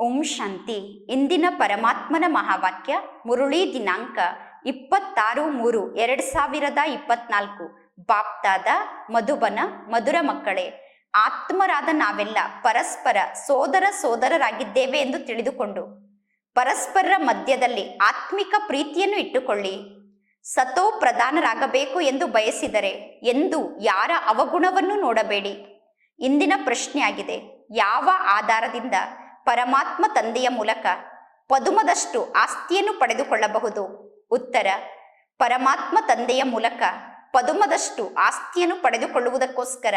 ಓಂ ಶಾಂತಿ. ಇಂದಿನ ಪರಮಾತ್ಮನ ಮಹಾವಾಕ್ಯ ಮುರುಳಿ ದಿನಾಂಕ ಇಪ್ಪತ್ತಾರು ಮೂರು ಎರಡು ಸಾವಿರದ ಇಪ್ಪತ್ನಾಲ್ಕು. ಬಾಪ್ತಾದ, ಮಧುಬನ, ಮಧುರ ಮಕ್ಕಳೇ, ಆತ್ಮರಾದ ನಾವೆಲ್ಲ ಪರಸ್ಪರ ಸೋದರ ಸೋದರರಾಗಿದ್ದೇವೆ ಎಂದು ತಿಳಿದುಕೊಂಡು, ಪರಸ್ಪರರ ಮಧ್ಯದಲ್ಲಿ ಆತ್ಮಿಕ ಪ್ರೀತಿಯನ್ನು ಇಟ್ಟುಕೊಳ್ಳಿ. ಸತೋ ಪ್ರಧಾನರಾಗಬೇಕು ಎಂದು ಬಯಸಿದರೆ ಎಂದು ಯಾರ ಅವಗುಣವನ್ನು ನೋಡಬೇಡಿ. ಇಂದಿನ ಪ್ರಶ್ನೆಯಾಗಿದೆ, ಯಾವ ಆಧಾರದಿಂದ ಪರಮಾತ್ಮ ತಂದೆಯ ಮೂಲಕ ಪದುಮದಷ್ಟು ಆಸ್ತಿಯನ್ನು ಪಡೆದುಕೊಳ್ಳಬಹುದು. ಉತ್ತರ, ಪರಮಾತ್ಮ ತಂದೆಯ ಮೂಲಕ ಪದುಮದಷ್ಟು ಆಸ್ತಿಯನ್ನು ಪಡೆದುಕೊಳ್ಳುವುದಕ್ಕೋಸ್ಕರ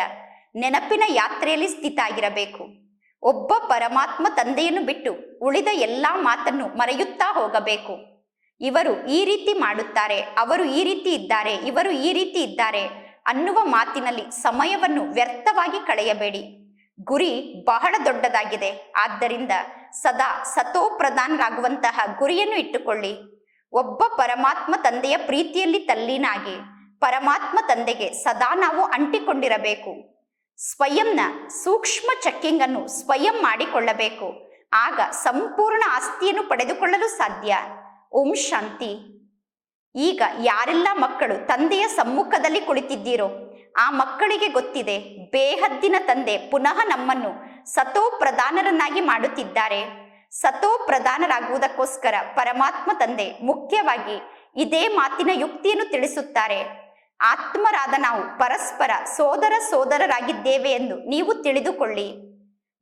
ನೆನಪಿನ ಯಾತ್ರೆಯಲ್ಲಿ ಸ್ಥಿತ ಆಗಿರಬೇಕು ಒಬ್ಬ ಪರಮಾತ್ಮ ತಂದೆಯನ್ನು ಬಿಟ್ಟು ಉಳಿದ ಎಲ್ಲಾ ಮಾತನ್ನು ಮರೆಯುತ್ತಾ ಹೋಗಬೇಕು. ಇವರು ಈ ರೀತಿ ಮಾಡುತ್ತಾರೆ, ಅವರು ಈ ರೀತಿ ಇದ್ದಾರೆ, ಇವರು ಈ ರೀತಿ ಇದ್ದಾರೆ ಅನ್ನುವ ಮಾತಿನಲ್ಲಿ ಸಮಯವನ್ನು ವ್ಯರ್ಥವಾಗಿ ಕಳೆಯಬೇಡಿ. ಗುರಿ ಬಹಳ ದೊಡ್ಡದಾಗಿದೆ. ಆದ್ದರಿಂದ ಸದಾ ಸತೋ ಪ್ರಧಾನರಾಗುವಂತಹ ಗುರಿಯನ್ನು ಇಟ್ಟುಕೊಳ್ಳಿ. ಒಬ್ಬ ಪರಮಾತ್ಮ ತಂದೆಯ ಪ್ರೀತಿಯಲ್ಲಿ ತಲ್ಲೀನಾಗಿ ಪರಮಾತ್ಮ ತಂದೆಗೆ ಸದಾ ನಾವು ಅಂಟಿಕೊಂಡಿರಬೇಕು. ಸ್ವಯಂನ ಸೂಕ್ಷ್ಮ ಚೆಕ್ಕಿಂಗ್ ಅನ್ನು ಸ್ವಯಂ ಮಾಡಿಕೊಳ್ಳಬೇಕು. ಆಗ ಸಂಪೂರ್ಣ ಆಸ್ತಿಯನ್ನು ಪಡೆದುಕೊಳ್ಳಲು ಸಾಧ್ಯ. ಓಂ ಶಾಂತಿ. ಈಗ ಯಾರೆಲ್ಲ ಮಕ್ಕಳು ತಂದೆಯ ಸಮ್ಮುಖದಲ್ಲಿ ಕುಳಿತಿದ್ದೀರೋ ಆ ಮಕ್ಕಳಿಗೆ ಗೊತ್ತಿದೆ, ಬೇಹದ್ದಿನ ತಂದೆ ಪುನಃ ನಮ್ಮನ್ನು ಸತೋ ಪ್ರಧಾನರನ್ನಾಗಿ ಮಾಡುತ್ತಿದ್ದಾರೆ. ಸತೋ ಪ್ರಧಾನರಾಗುವುದಕ್ಕೋಸ್ಕರ ಪರಮಾತ್ಮ ತಂದೆ ಮುಖ್ಯವಾಗಿ ಇದೇ ಮಾತಿನ ಯುಕ್ತಿಯನ್ನು ತಿಳಿಸುತ್ತಾರೆ. ಆತ್ಮರಾದ ನಾವು ಪರಸ್ಪರ ಸೋದರ ಸೋದರರಾಗಿದ್ದೇವೆ ಎಂದು ನೀವು ತಿಳಿದುಕೊಳ್ಳಿ.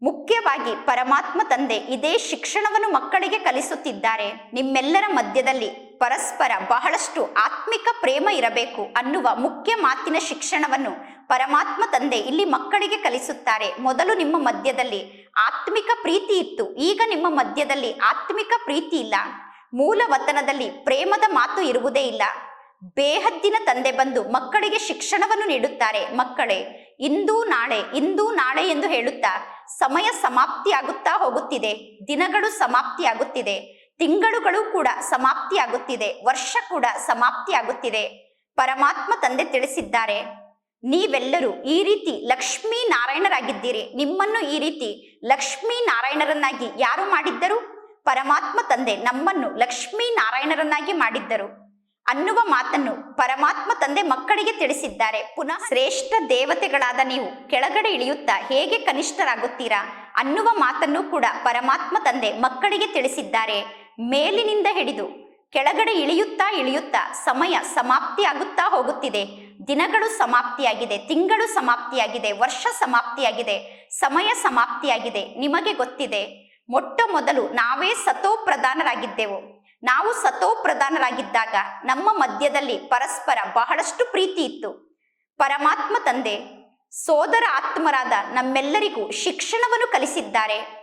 ಮುಖ್ಯವಾಗಿ ಪರಮಾತ್ಮ ತಂದೆ ಇದೇ ಶಿಕ್ಷಣವನ್ನು ಮಕ್ಕಳಿಗೆ ಕಲಿಸುತ್ತಿದ್ದಾರೆ. ನಿಮ್ಮೆಲ್ಲರ ಮಧ್ಯದಲ್ಲಿ ಪರಸ್ಪರ ಬಹಳಷ್ಟು ಆತ್ಮಿಕ ಪ್ರೇಮ ಇರಬೇಕು ಅನ್ನುವ ಮುಖ್ಯ ಮಾತಿನ ಶಿಕ್ಷಣವನ್ನು ಪರಮಾತ್ಮ ತಂದೆ ಇಲ್ಲಿ ಮಕ್ಕಳಿಗೆ ಕಲಿಸುತ್ತಾರೆ. ಮೊದಲು ನಿಮ್ಮ ಮಧ್ಯದಲ್ಲಿ ಆತ್ಮಿಕ ಪ್ರೀತಿ ಇತ್ತು. ಈಗ ನಿಮ್ಮ ಮಧ್ಯದಲ್ಲಿ ಆತ್ಮಿಕ ಪ್ರೀತಿ ಇಲ್ಲ. ಮೂಲ ವತನದಲ್ಲಿ ಪ್ರೇಮದ ಮಾತು ಇರುವುದೇ ಇಲ್ಲ. ಬೇಹದ್ದಿನ ತಂದೆ ಬಂದು ಮಕ್ಕಳಿಗೆ ಶಿಕ್ಷಣವನ್ನು ನೀಡುತ್ತಾರೆ. ಮಕ್ಕಳೇ, ಇಂದು ನಾಳೆ ಇಂದು ನಾಳೆ ಎಂದು ಹೇಳುತ್ತಾ, ಸಮಯ ಸಮಾಪ್ತಿಯಾಗುತ್ತಾ ಹೋಗುತ್ತಿದೆ. ದಿನಗಳು ಸಮಾಪ್ತಿಯಾಗುತ್ತಿದೆ. ತಿಂಗಳುಗಳು ಕೂಡ ಸಮಾಪ್ತಿಯಾಗುತ್ತಿದೆ, ವರ್ಷ ಕೂಡ ಸಮಾಪ್ತಿಯಾಗುತ್ತಿದೆ. ಪರಮಾತ್ಮ ತಂದೆ ತಿಳಿಸಿದ್ದಾರೆ, ನೀವೆಲ್ಲರೂ ಈ ರೀತಿ ಲಕ್ಷ್ಮೀ ನಾರಾಯಣರಾಗಿದ್ದೀರಿ ನಿಮ್ಮನ್ನು ಈ ರೀತಿ ಲಕ್ಷ್ಮೀ ನಾರಾಯಣರನ್ನಾಗಿ ಯಾರು ಮಾಡಿದ್ದರು? ಪರಮಾತ್ಮ ತಂದೆ ನಮ್ಮನ್ನು ಲಕ್ಷ್ಮೀ ನಾರಾಯಣರನ್ನಾಗಿ ಮಾಡಿದ್ದರು. ಅನ್ನುವ ಮಾತನ್ನು ಪರಮಾತ್ಮ ತಂದೆ ಮಕ್ಕಳಿಗೆ ತಿಳಿಸಿದ್ದಾರೆ. ಪುನಃ ಶ್ರೇಷ್ಠ ದೇವತೆಗಳಾದ ನೀವು ಕೆಳಗಡೆ ಇಳಿಯುತ್ತಾ ಹೇಗೆ ಕನಿಷ್ಠರಾಗುತ್ತೀರಾ ಅನ್ನುವ ಮಾತನ್ನು ಕೂಡ ಪರಮಾತ್ಮ ತಂದೆ ಮಕ್ಕಳಿಗೆ ತಿಳಿಸಿದ್ದಾರೆ. ಮೇಲಿನಿಂದ ಹಿಡಿದು ಕೆಳಗಡೆ ಇಳಿಯುತ್ತಾ ಇಳಿಯುತ್ತಾ ಸಮಯ ಸಮಾಪ್ತಿಯಾಗುತ್ತಾ ಹೋಗುತ್ತಿದೆ. ದಿನಗಳು ಸಮಾಪ್ತಿಯಾಗಿದೆ, ತಿಂಗಳು ಸಮಾಪ್ತಿಯಾಗಿದೆ, ವರ್ಷ ಸಮಾಪ್ತಿಯಾಗಿದೆ, ಸಮಯ ಸಮಾಪ್ತಿಯಾಗಿದೆ. ನಿಮಗೆ ಗೊತ್ತಿದೆ, ಮೊಟ್ಟ ಮೊದಲು ನಾವೇ ಸತೋ ಪ್ರಧಾನರಾಗಿದ್ದೆವು. ನಾವು ಸತೋ ಪ್ರಧಾನರಾಗಿದ್ದಾಗ ನಮ್ಮ ಮಧ್ಯದಲ್ಲಿ ಪರಸ್ಪರ ಬಹಳಷ್ಟು ಪ್ರೀತಿ ಇತ್ತು. ಪರಮಾತ್ಮ ತಂದೆ, ಸೋದರ ಆತ್ಮರಾದ ನಮ್ಮೆಲ್ಲರಿಗೂ ಶಿಕ್ಷಣವನ್ನು ಕಲಿಸಿದ್ದಾರೆ.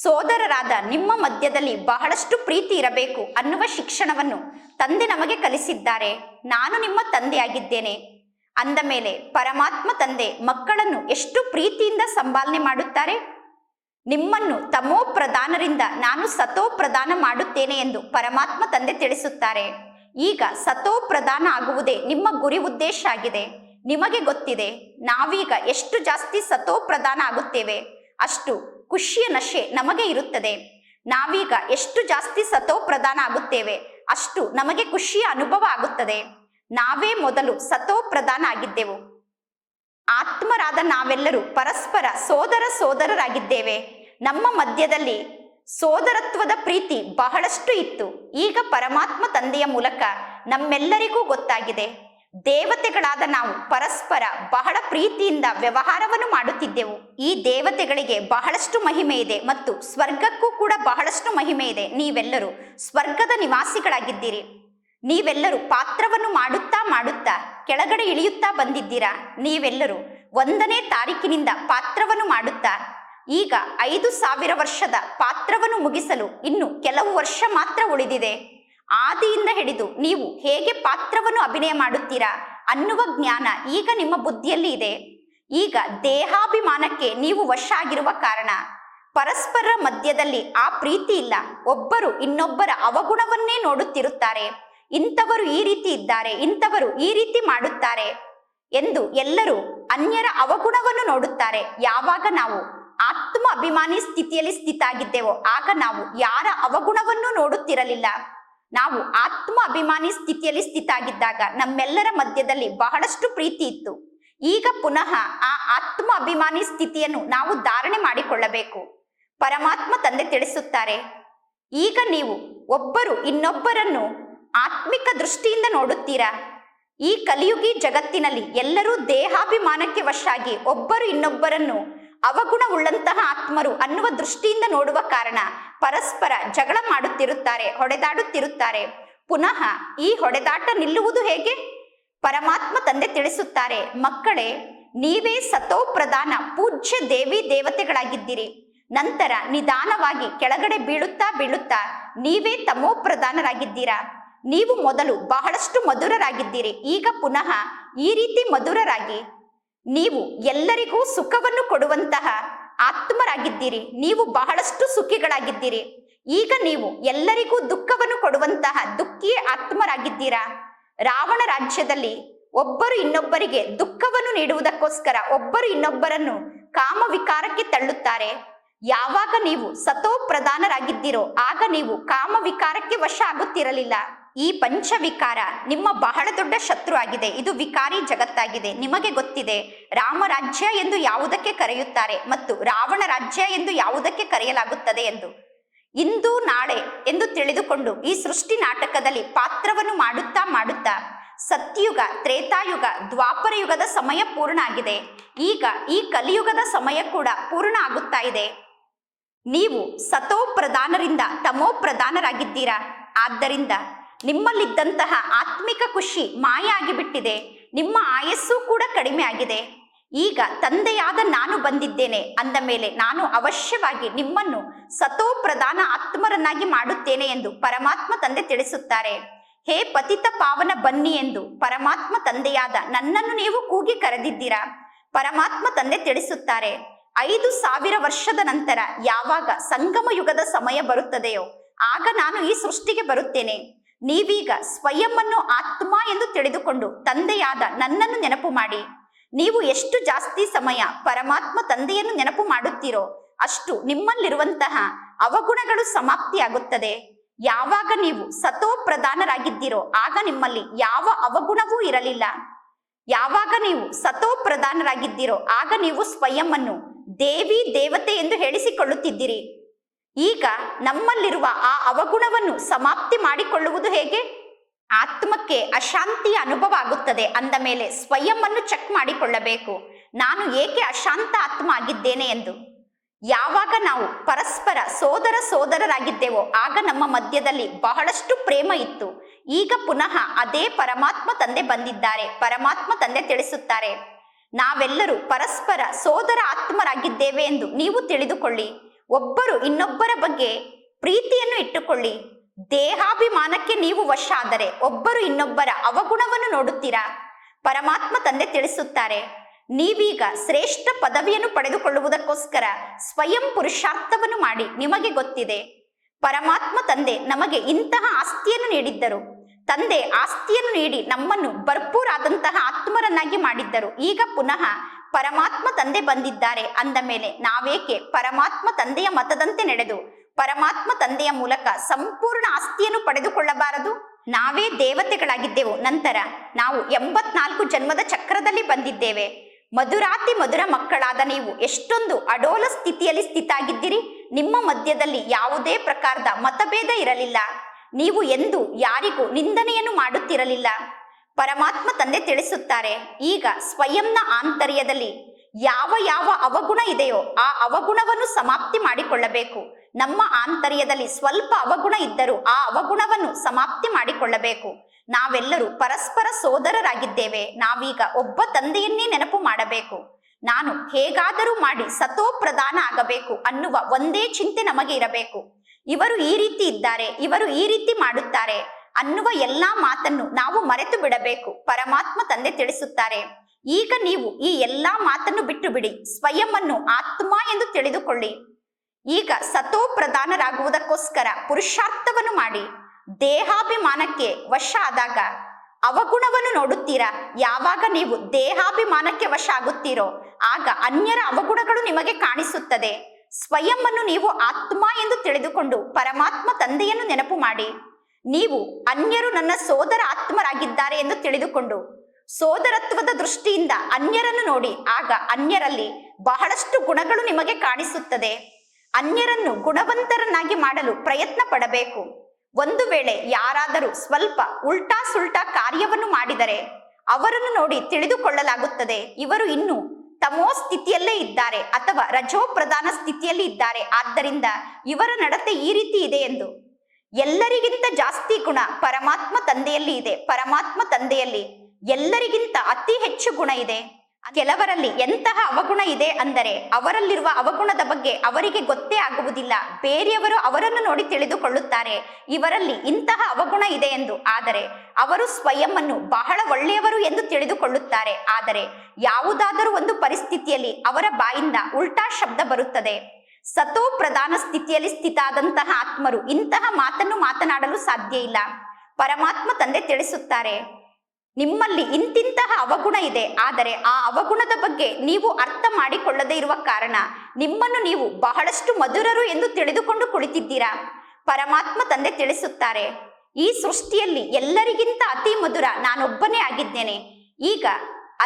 ಸೋದರರಾದ ನಿಮ್ಮ ಮಧ್ಯದಲ್ಲಿ ಬಹಳಷ್ಟು ಪ್ರೀತಿ ಇರಬೇಕು ಅನ್ನುವ ಶಿಕ್ಷಣವನ್ನು ತಂದೆ ನಮಗೆ ಕಲಿಸಿದ್ದಾರೆ. ನಾನು ನಿಮ್ಮ ತಂದೆಯಾಗಿದ್ದೇನೆ. ಅಂದ ಮೇಲೆ ಪರಮಾತ್ಮ ತಂದೆ ಮಕ್ಕಳನ್ನು ಎಷ್ಟು ಪ್ರೀತಿಯಿಂದ ಸಂಭಾಲನೆ ಮಾಡುತ್ತಾರೆ? ನಿಮ್ಮನ್ನು ತಮೋ ಪ್ರಧಾನರಿಂದ ನಾನು ಸತೋ ಪ್ರದಾನ ಮಾಡುತ್ತೇನೆ ಎಂದು ಪರಮಾತ್ಮ ತಂದೆ ತಿಳಿಸುತ್ತಾರೆ. ಈಗ ಸತೋ ಪ್ರದಾನ ಆಗುವುದೇ ನಿಮ್ಮ ಗುರಿ ಉದ್ದೇಶ ಆಗಿದೆ. ನಿಮಗೆ ಗೊತ್ತಿದೆ, ನಾವೀಗ ಎಷ್ಟು ಜಾಸ್ತಿ ಸತೋ ಪ್ರದಾನ ಆಗುತ್ತೇವೆ. ಅಷ್ಟು ಖುಷಿಯ ನಶೆ ನಮಗೆ ಇರುತ್ತದೆ. ನಾವೀಗ ಎಷ್ಟು ಜಾಸ್ತಿ ಸತೋ ಪ್ರಧಾನ ಆಗುತ್ತೇವೆ, ಅಷ್ಟು ನಮಗೆ ಖುಷಿಯ ಅನುಭವ ಆಗುತ್ತದೆ. ನಾವೇ ಮೊದಲು ಸತೋ ಪ್ರಧಾನ ಆಗಿದ್ದೆವು. ಆತ್ಮರಾದ ನಾವೆಲ್ಲರೂ ಪರಸ್ಪರ ಸೋದರ ಸೋದರರಾಗಿದ್ದೇವೆ. ನಮ್ಮ ಮಧ್ಯದಲ್ಲಿ ಸೋದರತ್ವದ ಪ್ರೀತಿ ಬಹಳಷ್ಟು ಇತ್ತು. ಈಗ ಪರಮಾತ್ಮ ತಂದೆಯ ಮೂಲಕ ನಮ್ಮೆಲ್ಲರಿಗೂ ಗೊತ್ತಾಗಿದೆ. ದೇವತೆಗಳಾದ ನಾವು ಪರಸ್ಪರ ಬಹಳ ಪ್ರೀತಿಯಿಂದ ವ್ಯವಹಾರವನ್ನು ಮಾಡುತ್ತಿದ್ದೆವು. ಈ ದೇವತೆಗಳಿಗೆ ಬಹಳಷ್ಟು ಮಹಿಮೆ ಇದೆ ಮತ್ತು ಸ್ವರ್ಗಕ್ಕೂ ಕೂಡ ಬಹಳಷ್ಟು ಮಹಿಮೆ ಇದೆ. ನೀವೆಲ್ಲರೂ ಸ್ವರ್ಗದ ನಿವಾಸಿಗಳಾಗಿದ್ದೀರಿ. ನೀವೆಲ್ಲರೂ ಪಾತ್ರವನ್ನು ಮಾಡುತ್ತಾ ಮಾಡುತ್ತಾ ಕೆಳಗಡೆ ಇಳಿಯುತ್ತಾ ಬಂದಿದ್ದೀರಾ? ನೀವೆಲ್ಲರೂ ಒಂದನೇ ತಾರೀಕಿನಿಂದ ಪಾತ್ರವನ್ನು ಮಾಡುತ್ತಾ? ಈಗ ಐದು ಸಾವಿರ ವರ್ಷದ ಪಾತ್ರವನ್ನು ಮುಗಿಸಲು ಇನ್ನು ಕೆಲವು ವರ್ಷ ಮಾತ್ರ ಉಳಿದಿದೆ. ಆದಿಯಿಂದ ಹಿಡಿದು ನೀವು ಹೇಗೆ ಪಾತ್ರವನ್ನು ಅಭಿನಯ ಮಾಡುತ್ತೀರಾ ಅನ್ನುವ ಜ್ಞಾನ ಈಗ ನಿಮ್ಮ ಬುದ್ಧಿಯಲ್ಲಿ ಇದೆ. ಈಗ ದೇಹಾಭಿಮಾನಕ್ಕೆ ನೀವು ವಶ ಆಗಿರುವ ಕಾರಣ. ಪರಸ್ಪರ ಮಧ್ಯದಲ್ಲಿ ಆ ಪ್ರೀತಿ ಇಲ್ಲ. ಒಬ್ಬರು ಇನ್ನೊಬ್ಬರ ಅವಗುಣವನ್ನೇ ನೋಡುತ್ತಿರುತ್ತಾರೆ. ಇಂಥವರು ಈ ರೀತಿ ಇದ್ದಾರೆ, ಇಂಥವರು ಈ ರೀತಿ ಮಾಡುತ್ತಾರೆ ಎಂದು ಎಲ್ಲರೂ ಅನ್ಯರ ಅವಗುಣವನ್ನು ನೋಡುತ್ತಾರೆ. ಯಾವಾಗ ನಾವು ಆತ್ಮ ಅಭಿಮಾನಿ ಸ್ಥಿತಿಯಲ್ಲಿ ಸ್ಥಿತಾಗಿದ್ದೇವೋ, ಆಗ ನಾವು ಯಾರ ಅವಗುಣವನ್ನು ನೋಡುತ್ತಿರಲಿಲ್ಲ. ನಾವು ಆತ್ಮ ಅಭಿಮಾನಿ ಸ್ಥಿತಿಯಲ್ಲಿ ಸ್ಥಿತಾಗಿದ್ದಾಗ ನಮ್ಮೆಲ್ಲರ ಮಧ್ಯದಲ್ಲಿ ಬಹಳಷ್ಟು ಪ್ರೀತಿ ಇತ್ತು. ಈಗ ಪುನಃ ಆ ಆತ್ಮ ಅಭಿಮಾನಿ ಸ್ಥಿತಿಯನ್ನು ನಾವು ಧಾರಣೆ ಮಾಡಿಕೊಳ್ಳಬೇಕು. ಪರಮಾತ್ಮ ತಂದೆ ತಿಳಿಸುತ್ತಾರೆ, ಈಗ ನೀವು ಒಬ್ಬರು ಇನ್ನೊಬ್ಬರನ್ನು ಆತ್ಮಿಕ ದೃಷ್ಟಿಯಿಂದ ನೋಡುತ್ತೀರಾ? ಈ ಕಲಿಯುಗಿ ಜಗತ್ತಿನಲ್ಲಿ ಎಲ್ಲರೂ ದೇಹಾಭಿಮಾನಕ್ಕೆ ವಶಾಗಿ ಒಬ್ಬರು ಇನ್ನೊಬ್ಬರನ್ನು ಅವಗುಣವುಳ್ಳಂತಹ ಆತ್ಮರು ಅನ್ನುವ ದೃಷ್ಟಿಯಿಂದ ನೋಡುವ ಕಾರಣ ಪರಸ್ಪರ ಜಗಳ ಮಾಡುತ್ತಿರುತ್ತಾರೆ, ಹೊಡೆದಾಡುತ್ತಿರುತ್ತಾರೆ. ಪುನಃ ಈ ಹೊಡೆದಾಟ ನಿಲ್ಲುವುದು ಹೇಗೆ? ಪರಮಾತ್ಮ ತಂದೆ ತಿಳಿಸುತ್ತಾರೆ, ಮಕ್ಕಳೇ, ನೀವೇ ಸತೋ ಪ್ರಧಾನ ಪೂಜ್ಯ ದೇವಿ ದೇವತೆಗಳಾಗಿದ್ದೀರಿ. ನಂತರ ನಿಧಾನವಾಗಿ ಕೆಳಗಡೆ ಬೀಳುತ್ತಾ ಬೀಳುತ್ತಾ ನೀವೇ ತಮೋ ಪ್ರಧಾನರಾಗಿದ್ದೀರಾ? ನೀವು ಮೊದಲು ಬಹಳಷ್ಟು ಮಧುರರಾಗಿದ್ದೀರಿ, ಈಗ ಪುನಃ ಈ ರೀತಿ ಮಧುರರಾಗಿ ನೀವು ಎಲ್ಲರಿಗೂ ಸುಖವನ್ನು ಕೊಡುವಂತಹ ಆತ್ಮರಾಗಿದ್ದೀರಿ. ನೀವು ಬಹಳಷ್ಟು ಸುಖಿಗಳಾಗಿದ್ದೀರಿ. ಈಗ ನೀವು ಎಲ್ಲರಿಗೂ ದುಃಖವನ್ನು ಕೊಡುವಂತಹ ದುಃಖಿ ಆತ್ಮರಾಗಿದ್ದೀರಾ? ರಾವಣ ರಾಜ್ಯದಲ್ಲಿ ಒಬ್ಬರು ಇನ್ನೊಬ್ಬರಿಗೆ ದುಃಖವನ್ನು ನೀಡುವುದಕ್ಕೋಸ್ಕರ ಒಬ್ಬರು ಇನ್ನೊಬ್ಬರನ್ನು ಕಾಮ ವಿಕಾರಕ್ಕೆ ತಳ್ಳುತ್ತಾರೆ. ಯಾವಾಗ ನೀವು ಸತೋ ಪ್ರಧಾನರಾಗಿದ್ದೀರೋ ಆಗ ನೀವು ಕಾಮ ವಿಕಾರಕ್ಕೆ ವಶ ಆಗುತ್ತಿರಲಿಲ್ಲ. ಈ ಪಂಚವಿಕಾರ ನಿಮ್ಮ ಬಹಳ ದೊಡ್ಡ ಶತ್ರು ಆಗಿದೆ ಇದು ವಿಕಾರಿ ಜಗತ್ತಾಗಿದೆ. ನಿಮಗೆ ಗೊತ್ತಿದೆ ರಾಮರಾಜ್ಯ ಎಂದು ಯಾವುದಕ್ಕೆ ಕರೆಯುತ್ತಾರೆ ಮತ್ತು ರಾವಣ ರಾಜ್ಯ ಎಂದು ಯಾವುದಕ್ಕೆ ಕರೆಯಲಾಗುತ್ತದೆ ಎಂದು. ಇಂದು, ನಾಳೆ ಎಂದು ತಿಳಿದುಕೊಂಡು ಈ ಸೃಷ್ಟಿ ನಾಟಕದಲ್ಲಿ ಪಾತ್ರವನ್ನು ಮಾಡುತ್ತಾ ಮಾಡುತ್ತಾ ಸತ್ಯುಗ, ತ್ರೇತಾಯುಗ ದ್ವಾಪರ ಯುಗದ ಸಮಯ ಪೂರ್ಣ ಆಗಿದೆ. ಈಗ ಈ ಕಲಿಯುಗದ ಸಮಯ ಕೂಡ ಪೂರ್ಣ ಆಗುತ್ತಾ ಇದೆ. ನೀವು ಸತೋ ಪ್ರಧಾನರಿಂದ ತಮೋ ಪ್ರಧಾನರಾಗಿದ್ದೀರಾ ಆದ್ದರಿಂದ ನಿಮ್ಮಲ್ಲಿದ್ದಂತಹ ಆತ್ಮಿಕ ಖುಷಿ ಮಾಯ ಆಗಿಬಿಟ್ಟಿದೆ ನಿಮ್ಮ ಆಯಸ್ಸು ಕೂಡ ಕಡಿಮೆ ಆಗಿದೆ. ಈಗ ತಂದೆಯಾದ ನಾನು ಬಂದಿದ್ದೇನೆ ಅಂದ ಮೇಲೆ ನಾನು ಅವಶ್ಯವಾಗಿ ನಿಮ್ಮನ್ನು ಸತೋ ಪ್ರಧಾನ ಆತ್ಮರನ್ನಾಗಿ ಮಾಡುತ್ತೇನೆ ಎಂದು ಪರಮಾತ್ಮ ತಂದೆ ತಿಳಿಸುತ್ತಾರೆ. ಹೇ ಪತಿತ ಪಾವನ ಬನ್ನಿ ಎಂದು ಪರಮಾತ್ಮ ತಂದೆಯಾದ ನನ್ನನ್ನು ನೀವು ಕೂಗಿ ಕರೆದಿದ್ದೀರಾ? ಪರಮಾತ್ಮ ತಂದೆ ತಿಳಿಸುತ್ತಾರೆ. ಐದು ಸಾವಿರ ವರ್ಷದ ನಂತರ ಯಾವಾಗ ಸಂಗಮ ಯುಗದ ಸಮಯ ಬರುತ್ತದೆಯೋ, ಆಗ ನಾನು ಈ ಸೃಷ್ಟಿಗೆ ಬರುತ್ತೇನೆ. ನೀವೀಗ ಸ್ವಯಂವನ್ನು ಆತ್ಮ ಎಂದು ತಿಳಿದುಕೊಂಡು ತಂದೆಯಾದ ನನ್ನನ್ನು ನೆನಪು ಮಾಡಿ. ನೀವು ಎಷ್ಟು ಜಾಸ್ತಿ ಸಮಯ ಪರಮಾತ್ಮ ತಂದೆಯನ್ನು ನೆನಪು ಮಾಡುತ್ತೀರೋ ಅಷ್ಟು ನಿಮ್ಮಲ್ಲಿರುವಂತಹ ಅವಗುಣಗಳು ಸಮಾಪ್ತಿಯಾಗುತ್ತದೆ. ಯಾವಾಗ ನೀವು ಸತೋ ಪ್ರಧಾನರಾಗಿದ್ದೀರೋ ಆಗ ನಿಮ್ಮಲ್ಲಿ ಯಾವ ಅವಗುಣವೂ ಇರಲಿಲ್ಲ. ಯಾವಾಗ ನೀವು ಸತೋ ಪ್ರಧಾನರಾಗಿದ್ದೀರೋ ಆಗ ನೀವು ಸ್ವಯಂ ದೇವಿ ದೇವತೆ ಎಂದು ಹೇಳಿಸಿಕೊಳ್ಳುತ್ತಿದ್ದೀರಿ. ಈಗ ನಮ್ಮಲ್ಲಿರುವ ಆ ಅವಗುಣವನ್ನು ಸಮಾಪ್ತಿ ಮಾಡಿಕೊಳ್ಳುವುದು ಹೇಗೆ? ಆತ್ಮಕ್ಕೆ ಅಶಾಂತಿಯ ಅನುಭವ ಆಗುತ್ತದೆ. ಅಂದ ಮೇಲೆ ಸ್ವಯಂ ಚೆಕ್ ಮಾಡಿಕೊಳ್ಳಬೇಕು. ನಾನು ಏಕೆ ಅಶಾಂತ ಆತ್ಮ ಆಗಿದ್ದೇನೆ ಎಂದು. ಯಾವಾಗ ನಾವು ಪರಸ್ಪರ ಸೋದರ ಸೋದರರಾಗಿದ್ದೇವೋ ಆಗ ನಮ್ಮ ಮಧ್ಯದಲ್ಲಿ ಬಹಳಷ್ಟು ಪ್ರೇಮ ಇತ್ತು. ಈಗ ಪುನಃ ಅದೇ ಪರಮಾತ್ಮ ತಂದೆ ಬಂದಿದ್ದಾರೆ. ಪರಮಾತ್ಮ ತಂದೆ ತಿಳಿಸುತ್ತಾರೆ. ನಾವೆಲ್ಲರೂ ಪರಸ್ಪರ ಸೋದರ ಆತ್ಮರಾಗಿದ್ದೇವೆ ಎಂದು ನೀವು ತಿಳಿದುಕೊಳ್ಳಿ. ಒಬ್ಬರು ಇನ್ನೊಬ್ಬರ ಬಗ್ಗೆ ಪ್ರೀತಿಯನ್ನು ಇಟ್ಟುಕೊಳ್ಳಿ. ದೇಹಾಭಿಮಾನಕ್ಕೆ ನೀವು ವಶ ಆದರೆ ಒಬ್ಬರು ಇನ್ನೊಬ್ಬರ ಅವಗುಣವನ್ನು ನೋಡುತ್ತೀರಾ? ಪರಮಾತ್ಮ ತಂದೆ ತಿಳಿಸುತ್ತಾರೆ, ನೀವೀಗ ಶ್ರೇಷ್ಠ ಪದವಿಯನ್ನು ಪಡೆದುಕೊಳ್ಳುವುದಕ್ಕೋಸ್ಕರ ಸ್ವಯಂ ಪುರುಷಾರ್ಥವನ್ನು ಮಾಡಿ ನಿಮಗೆ ಗೊತ್ತಿದೆ. ಪರಮಾತ್ಮ ತಂದೆ ನಮಗೆ ಇಂತಹ ಆಸ್ತಿಯನ್ನು ನೀಡಿದ್ದರು. ತಂದೆ ಆಸ್ತಿಯನ್ನು ನೀಡಿ ನಮ್ಮನ್ನು ಭರ್ಪೂರಾದಂತಹ ಆತ್ಮರನ್ನಾಗಿ ಮಾಡಿದ್ದರು. ಈಗ ಪುನಃ ಪರಮಾತ್ಮ ತಂದೆ ಬಂದಿದ್ದಾರೆ ಅಂದ ಮೇಲೆ ನಾವೇಕೆ ಪರಮಾತ್ಮ ತಂದೆಯ ಮತದಂತೆ ನಡೆದು ಪರಮಾತ್ಮ ತಂದೆಯ ಮೂಲಕ ಸಂಪೂರ್ಣ ಆಸ್ತಿಯನ್ನು ಪಡೆದುಕೊಳ್ಳಬಾರದು? ನಾವೇ ದೇವತೆಗಳಾಗಿದ್ದೆವು. ನಂತರ ನಾವು ಎಂಬತ್ನಾಲ್ಕು ಜನ್ಮದ ಚಕ್ರದಲ್ಲಿ ಬಂದಿದ್ದೇವೆ. ಮಧುರಾತಿ ಮಧುರ ಮಕ್ಕಳಾದ ನೀವು ಎಷ್ಟೊಂದು ಅಡೋಲ ಸ್ಥಿತಿಯಲ್ಲಿ ಸ್ಥಿತಾಗಿದ್ದೀರಿ? ನಿಮ್ಮ ಮಧ್ಯದಲ್ಲಿ ಯಾವುದೇ ಪ್ರಕಾರದ ಮತಭೇದ ಇರಲಿಲ್ಲ. ನೀವು ಎಂದು ಯಾರಿಗೂ ನಿಂದನೆಯನ್ನು ಮಾಡುತ್ತಿರಲಿಲ್ಲ. ಪರಮಾತ್ಮ ತಂದೆ ತಿಳಿಸುತ್ತಾರೆ. ಈಗ ಸ್ವಯಂನ ಆಂತರ್ಯದಲ್ಲಿ ಯಾವ ಯಾವ ಅವಗುಣ ಇದೆಯೋ ಆ ಅವಗುಣವನ್ನು ಸಮಾಪ್ತಿ ಮಾಡಿಕೊಳ್ಳಬೇಕು. ನಮ್ಮ ಆಂತರ್ಯದಲ್ಲಿ ಸ್ವಲ್ಪ ಅವಗುಣ ಇದ್ದರೂ ಆ ಅವಗುಣವನ್ನು ಸಮಾಪ್ತಿ ಮಾಡಿಕೊಳ್ಳಬೇಕು. ನಾವೆಲ್ಲರೂ ಪರಸ್ಪರ ಸೋದರರಾಗಿದ್ದೇವೆ. ನಾವೀಗ ಒಬ್ಬ ತಂದೆಯನ್ನೇ ನೆನಪು ಮಾಡಬೇಕು. ನಾನು ಹೇಗಾದರೂ ಮಾಡಿ ಸತೋ ಪ್ರಧಾನ ಆಗಬೇಕು ಅನ್ನುವ ಒಂದೇ ಚಿಂತೆ ನಮಗೆ ಇರಬೇಕು. ಇವರು ಈ ರೀತಿ ಇದ್ದಾರೆ, ಇವರು ಈ ರೀತಿ ಮಾಡುತ್ತಾರೆ. ಅನ್ನುವ ಎಲ್ಲಾ ಮಾತನ್ನು ನಾವು ಮರೆತು ಬಿಡಬೇಕು. ಪರಮಾತ್ಮ ತಂದೆ ತಿಳಿಸುತ್ತಾರೆ. ಈಗ ನೀವು ಈ ಎಲ್ಲಾ ಮಾತನ್ನು ಬಿಟ್ಟು ಬಿಡಿ ಸ್ವಯಂ ಆತ್ಮ ಎಂದು ತಿಳಿದುಕೊಳ್ಳಿ. ಈಗ ಸತೋ ಪ್ರಧಾನರಾಗುವುದಕ್ಕೋಸ್ಕರ ಪುರುಷಾರ್ಥವನ್ನು ಮಾಡಿ. ದೇಹಾಭಿಮಾನಕ್ಕೆ ವಶ ಆದಾಗ ಅವಗುಣವನ್ನು ನೋಡುತ್ತೀರಾ? ಯಾವಾಗ ನೀವು ದೇಹಾಭಿಮಾನಕ್ಕೆ ವಶ ಆಗುತ್ತೀರೋ, ಆಗ ಅನ್ಯರ ಅವಗುಣಗಳು ನಿಮಗೆ ಕಾಣಿಸುತ್ತದೆ. ಸ್ವಯಂ ನೀವು ಆತ್ಮ ಎಂದು ತಿಳಿದುಕೊಂಡು ಪರಮಾತ್ಮ ತಂದೆಯನ್ನು ನೆನಪು ಮಾಡಿ. ನೀವು ಅನ್ಯರು ನನ್ನ ಸೋದರ ಆತ್ಮರಾಗಿದ್ದಾರೆ ಎಂದು ತಿಳಿದುಕೊಂಡು ಸೋದರತ್ವದ ದೃಷ್ಟಿಯಿಂದ ಅನ್ಯರನ್ನು ನೋಡಿ, ಆಗ ಅನ್ಯರಲ್ಲಿ ಬಹಳಷ್ಟು ಗುಣಗಳು ನಿಮಗೆ ಕಾಣಿಸುತ್ತದೆ. ಅನ್ಯರನ್ನು ಗುಣವಂತರನ್ನಾಗಿ ಮಾಡಲು ಪ್ರಯತ್ನ ಪಡಬೇಕು ಒಂದು ವೇಳೆ ಯಾರಾದರೂ ಸ್ವಲ್ಪ ಉಲ್ಟಾ ಸುಲ್ಟಾ ಕಾರ್ಯವನ್ನು ಮಾಡಿದರೆ ಅವರನ್ನು ನೋಡಿ ತಿಳಿದುಕೊಳ್ಳಲಾಗುತ್ತದೆ. ಇವರು ಇನ್ನು ತಮೋ ಸ್ಥಿತಿಯಲ್ಲೇ ಇದ್ದಾರೆ ಅಥವಾ ರಜೋ ಪ್ರಧಾನ ಸ್ಥಿತಿಯಲ್ಲಿ ಇದ್ದಾರೆ. ಆದ್ದರಿಂದ ಇವರ ನಡತೆ ಈ ರೀತಿ ಇದೆ ಎಂದು ಎಲ್ಲರಿಗಿಂತ ಜಾಸ್ತಿ ಗುಣ ಪರಮಾತ್ಮ ತಂದೆಯಲ್ಲಿ ಇದೆ. ಪರಮಾತ್ಮ ತಂದೆಯಲ್ಲಿ ಎಲ್ಲರಿಗಿಂತ ಅತಿ ಹೆಚ್ಚು ಗುಣ ಇದೆ. ಕೆಲವರಲ್ಲಿ ಎಂತಹ ಅವಗುಣ ಇದೆ ಅಂದರೆ ಅವರಲ್ಲಿರುವ ಅವಗುಣದ ಬಗ್ಗೆ ಅವರಿಗೆ ಗೊತ್ತೇ ಆಗುವುದಿಲ್ಲ. ಬೇರೆಯವರು ಅವರನ್ನು ನೋಡಿ ತಿಳಿದುಕೊಳ್ಳುತ್ತಾರೆ. ಇವರಲ್ಲಿ ಇಂತಹ ಅವಗುಣ ಇದೆ ಎಂದು. ಆದರೆ ಅವರು ಸ್ವಯಂ ಬಹಳ ಒಳ್ಳೆಯವರು ಎಂದು ತಿಳಿದುಕೊಳ್ಳುತ್ತಾರೆ. ಆದರೆ ಯಾವುದಾದರೂ ಒಂದು ಪರಿಸ್ಥಿತಿಯಲ್ಲಿ ಅವರ ಬಾಯಿಂದ ಉಲ್ಟಾ ಶಬ್ದ ಬರುತ್ತದೆ. ಸತೋ ಪ್ರಧಾನ ಸ್ಥಿತಿಯಲ್ಲಿ ಸ್ಥಿತಾದಂತಹ ಆತ್ಮರು ಇಂತಹ ಮಾತನ್ನು ಮಾತನಾಡಲು ಸಾಧ್ಯ ಇಲ್ಲ. ಪರಮಾತ್ಮ ತಂದೆ ತಿಳಿಸುತ್ತಾರೆ, ನಿಮ್ಮಲ್ಲಿ ಇಂತಿಂತಹ ಅವಗುಣ ಇದೆ, ಆದರೆ ಆ ಅವಗುಣದ ಬಗ್ಗೆ ನೀವು ಅರ್ಥ ಮಾಡಿಕೊಳ್ಳದೇ ಇರುವ ಕಾರಣ ನಿಮ್ಮನ್ನು ನೀವು ಬಹಳಷ್ಟು ಮಧುರರು ಎಂದು ತಿಳಿದುಕೊಂಡು ಕುಳಿತಿದ್ದೀರಾ? ಪರಮಾತ್ಮ ತಂದೆ ತಿಳಿಸುತ್ತಾರೆ, ಈ ಸೃಷ್ಟಿಯಲ್ಲಿ ಎಲ್ಲರಿಗಿಂತ ಅತಿ ಮಧುರ ನಾನೊಬ್ಬನೇ ಆಗಿದ್ದೇನೆ. ಈಗ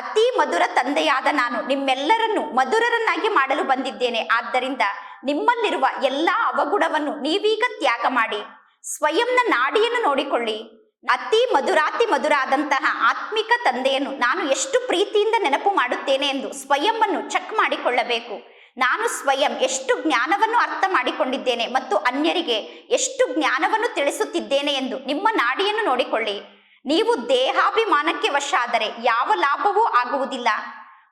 ಅತಿ ಮಧುರ ತಂದೆಯಾದ ನಾನು ನಿಮ್ಮೆಲ್ಲರನ್ನು ಮಧುರರನ್ನಾಗಿ ಮಾಡಲು ಬಂದಿದ್ದೇನೆ. ಆದ್ದರಿಂದ ನಿಮ್ಮಲ್ಲಿರುವ ಎಲ್ಲ ಅವಗುಣವನ್ನು ನೀವೀಗ ತ್ಯಾಗ ಮಾಡಿ, ಸ್ವಯಂನ ನಾಡಿಯನ್ನು ನೋಡಿಕೊಳ್ಳಿ. ಅತಿ ಮಧುರಾತಿ ಮಧುರಾದಂತಹ ಆತ್ಮಿಕ ತಂದೆಯನ್ನು ನಾನು ಎಷ್ಟು ಪ್ರೀತಿಯಿಂದ ನೆನಪು ಮಾಡುತ್ತೇನೆ ಎಂದು ಸ್ವಯಂ ಅನ್ನು ಚೆಕ್ ಮಾಡಿಕೊಳ್ಳಬೇಕು. ನಾನು ಸ್ವಯಂ ಎಷ್ಟು ಜ್ಞಾನವನ್ನು ಅರ್ಥ ಮಾಡಿಕೊಂಡಿದ್ದೇನೆ ಮತ್ತು ಅನ್ಯರಿಗೆ ಎಷ್ಟು ಜ್ಞಾನವನ್ನು ತಿಳಿಸುತ್ತಿದ್ದೇನೆ ಎಂದು ನಿಮ್ಮ ನಾಡಿಯನ್ನು ನೋಡಿಕೊಳ್ಳಿ. ನೀವು ದೇಹಾಭಿಮಾನಕ್ಕೆ ವಶ ಆದರೆ ಯಾವ ಲಾಭವೂ ಆಗುವುದಿಲ್ಲ.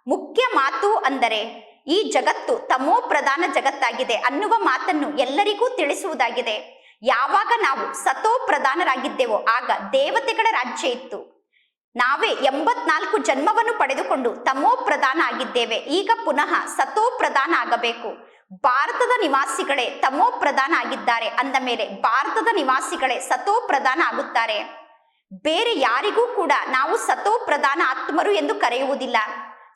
ಮುಖ್ಯ ಮಾತು ಅಂದರೆ ಈ ಜಗತ್ತು ತಮೋ ಪ್ರಧಾನ ಜಗತ್ತಾಗಿದೆ ಅನ್ನುವ ಮಾತನ್ನು ಎಲ್ಲರಿಗೂ ತಿಳಿಸುವುದಾಗಿದೆ. ಯಾವಾಗ ನಾವು ಸತೋ ಪ್ರಧಾನರಾಗಿದ್ದೆವೋ ಆಗ ದೇವತೆಗಳ ರಾಜ್ಯ ಇತ್ತು. ನಾವೇ ಎಂಬತ್ನಾಲ್ಕು ಜನ್ಮವನ್ನು ಪಡೆದುಕೊಂಡು ತಮೋ ಪ್ರಧಾನ ಆಗಿದ್ದೇವೆ. ಈಗ ಪುನಃ ಸತೋ ಪ್ರಧಾನ ಆಗಬೇಕು. ಭಾರತದ ನಿವಾಸಿಗಳೇ ತಮೋ ಪ್ರಧಾನ ಆಗಿದ್ದಾರೆ ಅಂದ ಮೇಲೆ ಭಾರತದ ನಿವಾಸಿಗಳೇ ಸತೋ ಪ್ರಧಾನ ಆಗುತ್ತಾರೆ. ಬೇರೆ ಯಾರಿಗೂ ಕೂಡ ನಾವು ಸತೋ ಪ್ರಧಾನ ಆತ್ಮರು ಎಂದು ಕರೆಯುವುದಿಲ್ಲ.